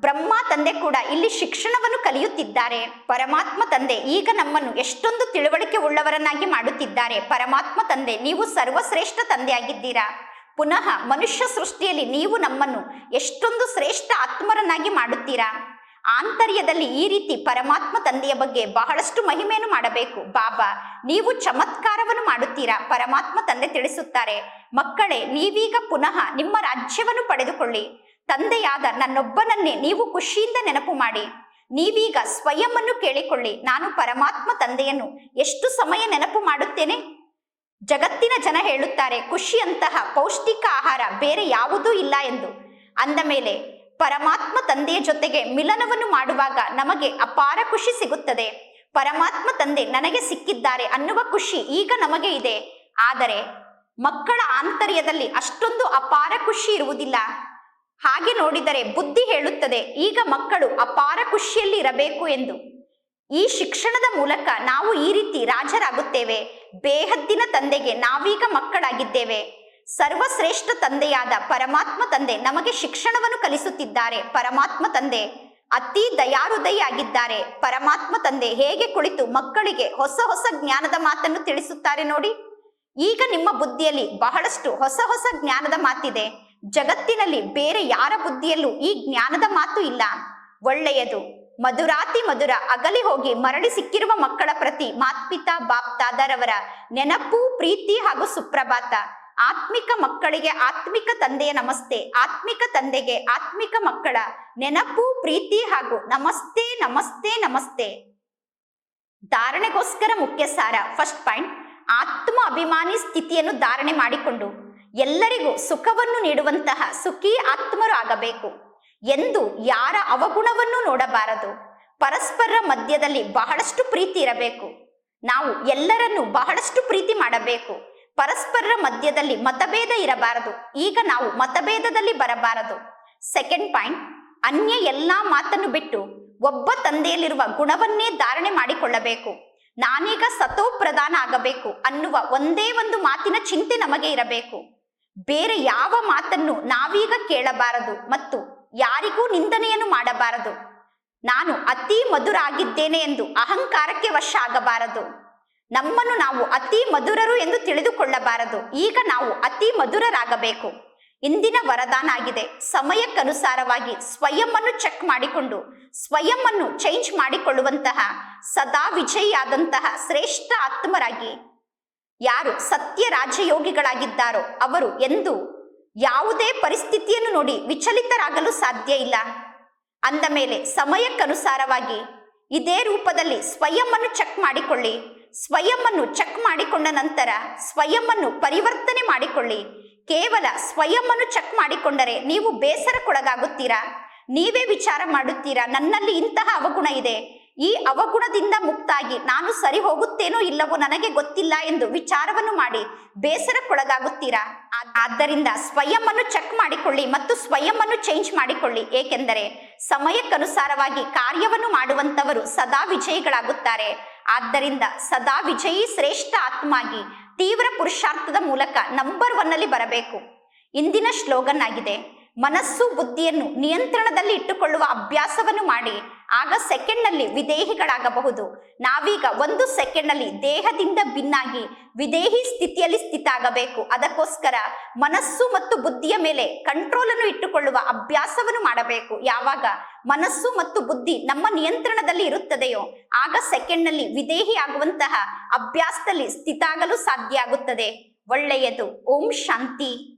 ಬ್ರಹ್ಮ ತಂದೆ ಕೂಡ ಇಲ್ಲಿ ಶಿಕ್ಷಣವನ್ನು ಕಲಿಯುತ್ತಿದ್ದಾರೆ. ಪರಮಾತ್ಮ ತಂದೆ ಈಗ ನಮ್ಮನ್ನು ಎಷ್ಟೊಂದು ತಿಳುವಳಿಕೆ ಉಳ್ಳವರನ್ನಾಗಿ ಮಾಡುತ್ತಿದ್ದಾರೆ. ಪರಮಾತ್ಮ ತಂದೆ, ನೀವು ಸರ್ವಶ್ರೇಷ್ಠ ತಂದೆಯಾಗಿದ್ದೀರಾ. ಪುನಃ ಮನುಷ್ಯ ಸೃಷ್ಟಿಯಲ್ಲಿ ನೀವು ನಮ್ಮನ್ನು ಎಷ್ಟೊಂದು ಶ್ರೇಷ್ಠ ಆತ್ಮರನ್ನಾಗಿ ಮಾಡುತ್ತೀರಾ. ಆಂತರ್ಯದಲ್ಲಿ ಈ ರೀತಿ ಪರಮಾತ್ಮ ತಂದೆಯ ಬಗ್ಗೆ ಬಹಳಷ್ಟು ಮಹಿಮೆಯನ್ನು ಮಾಡಬೇಕು. ಬಾಬಾ, ನೀವು ಚಮತ್ಕಾರವನ್ನು ಮಾಡುತ್ತೀರಾ? ಪರಮಾತ್ಮ ತಂದೆ ತಿಳಿಸುತ್ತಾರೆ, ಮಕ್ಕಳೇ, ನೀವೀಗ ಪುನಃ ನಿಮ್ಮ ರಾಜ್ಯವನ್ನು ಪಡೆದುಕೊಳ್ಳಿ. ತಂದೆಯಾದ ನನ್ನೊಬ್ಬನನ್ನೇ ನೀವು ಖುಷಿಯಿಂದ ನೆನಪು ಮಾಡಿ. ನೀವೀಗ ಸ್ವಯಂನ್ನು ಕೇಳಿಕೊಳ್ಳಿ. ನಾನು ಪರಮಾತ್ಮ ತಂದೆಯನ್ನು ಎಷ್ಟು ಸಮಯ ನೆನಪು ಮಾಡುತ್ತೇನೆ? ಜಗತ್ತಿನ ಜನ ಹೇಳುತ್ತಾರೆ, ಖುಷಿಯಂತಹ ಪೌಷ್ಟಿಕ ಆಹಾರ ಬೇರೆ ಯಾವುದೂ ಇಲ್ಲ ಎಂದು. ಅಂದ ಮೇಲೆ, ಪರಮಾತ್ಮ ತಂದೆಯ ಜೊತೆಗೆ ಮಿಲನವನ್ನು ಮಾಡುವಾಗ ನಮಗೆ ಅಪಾರ ಖುಷಿ ಸಿಗುತ್ತದೆ. ಪರಮಾತ್ಮ ತಂದೆ ನನಗೆ ಸಿಕ್ಕಿದ್ದಾರೆ ಅನ್ನುವ ಖುಷಿ ಈಗ ನಮಗೆ ಇದೆ. ಆದರೆ ಮಕ್ಕಳ ಆಂತರ್ಯದಲ್ಲಿ ಅಷ್ಟೊಂದು ಅಪಾರ ಖುಷಿ ಇರುವುದಿಲ್ಲ. ಹಾಗೆ ನೋಡಿದರೆ ಬುದ್ಧಿ ಹೇಳುತ್ತದೆ, ಈಗ ಮಕ್ಕಳು ಅಪಾರ ಖುಷಿಯಲ್ಲಿ ಇರಬೇಕು ಎಂದು. ಈ ಶಿಕ್ಷಣದ ಮೂಲಕ ನಾವು ಈ ರೀತಿ ರಾಜರಾಗುತ್ತೇವೆ. ಬೇಹದ್ದಿನ ತಂದೆಗೆ ನಾವೀಗ ಮಕ್ಕಳಾಗಿದ್ದೇವೆ. ಸರ್ವಶ್ರೇಷ್ಠ ತಂದೆಯಾದ ಪರಮಾತ್ಮ ತಂದೆ ನಮಗೆ ಶಿಕ್ಷಣವನ್ನು ಕಲಿಸುತ್ತಿದ್ದಾರೆ. ಪರಮಾತ್ಮ ತಂದೆ ಅತಿ ದಯಾಹೃದಯಿ ಆಗಿದ್ದಾರೆ ಪರಮಾತ್ಮ ತಂದೆ ಹೇಗೆ ಕುಳಿತು ಮಕ್ಕಳಿಗೆ ಹೊಸ ಹೊಸ ಜ್ಞಾನದ ಮಾತನ್ನು ತಿಳಿಸುತ್ತಾರೆ ನೋಡಿ. ಈಗ ನಿಮ್ಮ ಬುದ್ಧಿಯಲ್ಲಿ ಬಹಳಷ್ಟು ಹೊಸ ಹೊಸ ಜ್ಞಾನದ ಮಾತಿದೆ. ಜಗತ್ತಿನಲ್ಲಿ ಬೇರೆ ಯಾರ ಬುದ್ಧಿಯಲ್ಲೂ ಈ ಜ್ಞಾನದ ಮಾತು ಇಲ್ಲ. ಒಳ್ಳೆಯದು. ಮಧುರಾತಿ ಮಧುರ ಅಗಲಿ ಹೋಗಿ ಮರಳಿ ಸಿಕ್ಕಿರುವ ಮಕ್ಕಳ ಪ್ರತಿ ಮಾತ್ಪಿತಾ, ಬಾಪ್ತಾದರವರ ನೆನಪು, ಪ್ರೀತಿ ಹಾಗೂ ಸುಪ್ರಭಾತ. ಆತ್ಮಿಕ ಮಕ್ಕಳಿಗೆ ಆತ್ಮಿಕ ತಂದೆಯ ನಮಸ್ತೆ, ಆತ್ಮಿಕ ತಂದೆಗೆ ಆತ್ಮಿಕ ಮಕ್ಕಳ ನೆನಪು, ಪ್ರೀತಿ ಹಾಗೂ ನಮಸ್ತೆ ನಮಸ್ತೆ ನಮಸ್ತೆ. ಧಾರಣೆಗೋಸ್ಕರ ಮುಖ್ಯ ಸಾರ ಫಸ್ಟ್ ಪಾಯಿಂಟ್. ಆತ್ಮ ಅಭಿಮಾನಿ ಸ್ಥಿತಿಯನ್ನು ಧಾರಣೆ ಮಾಡಿಕೊಂಡು. ಎಲ್ಲರಿಗೂ ಸುಖವನ್ನು ನೀಡುವಂತಹ ಸುಖಿ ಆತ್ಮರು ಆಗಬೇಕು ಎಂದು ಯಾರ ಅವಗುಣವನ್ನು ನೋಡಬಾರದು. ಪರಸ್ಪರ ಮಧ್ಯದಲ್ಲಿ ಬಹಳಷ್ಟು ಪ್ರೀತಿ ಇರಬೇಕು. ನಾವು ಎಲ್ಲರನ್ನು ಬಹಳಷ್ಟು ಪ್ರೀತಿ ಮಾಡಬೇಕು. ಪರಸ್ಪರರ ಮಧ್ಯದಲ್ಲಿ ಮತಭೇದ ಇರಬಾರದು. ಈಗ ನಾವು ಮತಭೇದದಲ್ಲಿ ಬರಬಾರದು. ಸೆಕೆಂಡ್ ಪಾಯಿಂಟ್ ಅನ್ಯ ಎಲ್ಲಾ ಮಾತನ್ನು ಬಿಟ್ಟು ಒಬ್ಬ ತಂದೆಯಲ್ಲಿರುವ ಗುಣವನ್ನೇ ಧಾರಣೆ ಮಾಡಿಕೊಳ್ಳಬೇಕು. ನಾನೀಗ ಸತೋ ಪ್ರಧಾನ ಆಗಬೇಕು ಅನ್ನುವ ಒಂದೇ ಒಂದು ಮಾತಿನ ಚಿಂತೆ ನಮಗೆ ಇರಬೇಕು. ಬೇರೆ ಯಾವ ಮಾತನ್ನು ನಾವೀಗ ಕೇಳಬಾರದು ಮತ್ತು ಯಾರಿಗೂ ನಿಂದನೆಯನ್ನು ಮಾಡಬಾರದು. ನಾನು ಅತಿ ಮಧುರ ಆಗಿದ್ದೇನೆ ಎಂದು ಅಹಂಕಾರಕ್ಕೆ ವಶ ಆಗಬಾರದು ನಮ್ಮನ್ನು ನಾವು ಅತಿ ಮಧುರರು ಎಂದು ತಿಳಿದುಕೊಳ್ಳಬಾರದು. ಈಗ ನಾವು ಅತಿ ಮಧುರರಾಗಬೇಕು. ಇಂದಿನ ವರದಾನ ಆಗಿದೆ ಸಮಯಕ್ಕನುಸಾರವಾಗಿ ಸ್ವಯಂ ಚೆಕ್ ಮಾಡಿಕೊಂಡು ಸ್ವಯಂ ಚೇಂಜ್ ಮಾಡಿಕೊಳ್ಳುವಂತಹ, ಸದಾ ವಿಜಯಿಯಾದಂತಹ ಶ್ರೇಷ್ಠ ಆತ್ಮರಾಗಿ. ಯಾರು ಸತ್ಯ ರಾಜಯೋಗಿಗಳಾಗಿದ್ದಾರೋ ಅವರು ಎಂದು ಯಾವುದೇ ಪರಿಸ್ಥಿತಿಯನ್ನು ನೋಡಿ ವಿಚಲಿತರಾಗಲು ಸಾಧ್ಯ ಇಲ್ಲ. ಅಂದ ಮೇಲೆ ಸಮಯಕ್ಕನುಸಾರವಾಗಿ ಇದೇ ರೂಪದಲ್ಲಿ ಸ್ವಯಂವನ್ನು ಚೆಕ್ ಮಾಡಿಕೊಳ್ಳಿ. ಸ್ವಯಂವನ್ನು ಚೆಕ್ ಮಾಡಿಕೊಂಡ ನಂತರ ಸ್ವಯಂವನ್ನು ಪರಿವರ್ತನೆ ಮಾಡಿಕೊಳ್ಳಿ. ಕೇವಲ ಸ್ವಯಂವನ್ನು ಚೆಕ್ ಮಾಡಿಕೊಂಡರೆ ನೀವು ಬೇಸರಕ್ಕೊಳಗಾಗುತ್ತೀರಾ? ನೀವೇ ವಿಚಾರ ಮಾಡುತ್ತೀರಾ? ನನ್ನಲ್ಲಿ ಇಂತಹ ಅವಗುಣ ಇದೆ. ಈ ಅವಗುಣದಿಂದ ಮುಕ್ತಾಗಿ ನಾನು ಸರಿ ಹೋಗುತ್ತೇನೋ ಇಲ್ಲವೋ ನನಗೆ ಗೊತ್ತಿಲ್ಲ ಎಂದು ವಿಚಾರವನ್ನು ಮಾಡಿ ಬೇಸರಕ್ಕೊಳಗಾಗುತ್ತೀರಾ? ಆದ್ದರಿಂದ ಸ್ವಯಂನ್ನು ಚೆಕ್ ಮಾಡಿಕೊಳ್ಳಿ ಮತ್ತು ಸ್ವಯಂನ್ನು ಚೇಂಜ್ ಮಾಡಿಕೊಳ್ಳಿ. ಏಕೆಂದರೆ ಸಮಯಕ್ಕನುಸಾರವಾಗಿ ಕಾರ್ಯವನ್ನು ಮಾಡುವಂತವರು ಸದಾ ವಿಜಯಿಗಳಾಗುತ್ತಾರೆ. ಆದ್ದರಿಂದ ಸದಾ ವಿಜಯಿ ಶ್ರೇಷ್ಠ ಆತ್ಮಾಗಿ ತೀವ್ರ ಪುರುಷಾರ್ಥದ ಮೂಲಕ ನಂಬರ್ ಒನ್ ಅಲ್ಲಿ ಬರಬೇಕು. ಇಂದಿನ ಸ್ಲೋಗನ್ ಆಗಿದೆ ಮನಸ್ಸು ಬುದ್ಧಿಯನ್ನು ನಿಯಂತ್ರಣದಲ್ಲಿ ಇಟ್ಟುಕೊಳ್ಳುವ ಅಭ್ಯಾಸವನ್ನು ಮಾಡಿ ಆಗ ಸೆಕೆಂಡ್ನಲ್ಲಿ ವಿದೇಹಿಗಳಾಗಬಹುದು. ನಾವೀಗ ಒಂದು ಸೆಕೆಂಡ್ನಲ್ಲಿ ದೇಹದಿಂದ ಭಿನ್ನಾಗಿ ವಿದೇಹಿ ಸ್ಥಿತಿಯಲ್ಲಿ ಸ್ಥಿತ ಆಗಬೇಕು ಅದಕ್ಕೋಸ್ಕರ ಮನಸ್ಸು ಮತ್ತು ಬುದ್ಧಿಯ ಮೇಲೆ ಕಂಟ್ರೋಲ್ ಅನ್ನು ಇಟ್ಟುಕೊಳ್ಳುವ ಅಭ್ಯಾಸವನ್ನು ಮಾಡಬೇಕು. ಯಾವಾಗ? ಮನಸ್ಸು ಮತ್ತು ಬುದ್ಧಿ ನಮ್ಮ ನಿಯಂತ್ರಣದಲ್ಲಿ ಇರುತ್ತದೆಯೋ, ಆಗ ಸೆಕೆಂಡ್ನಲ್ಲಿ ವಿದೇಹಿ ಆಗುವಂತಹ ಅಭ್ಯಾಸದಲ್ಲಿ ಸ್ಥಿತಾಗಲು ಸಾಧ್ಯ ಆಗುತ್ತದೆ. ಒಳ್ಳೆಯದು. ಓಂ ಶಾಂತಿ.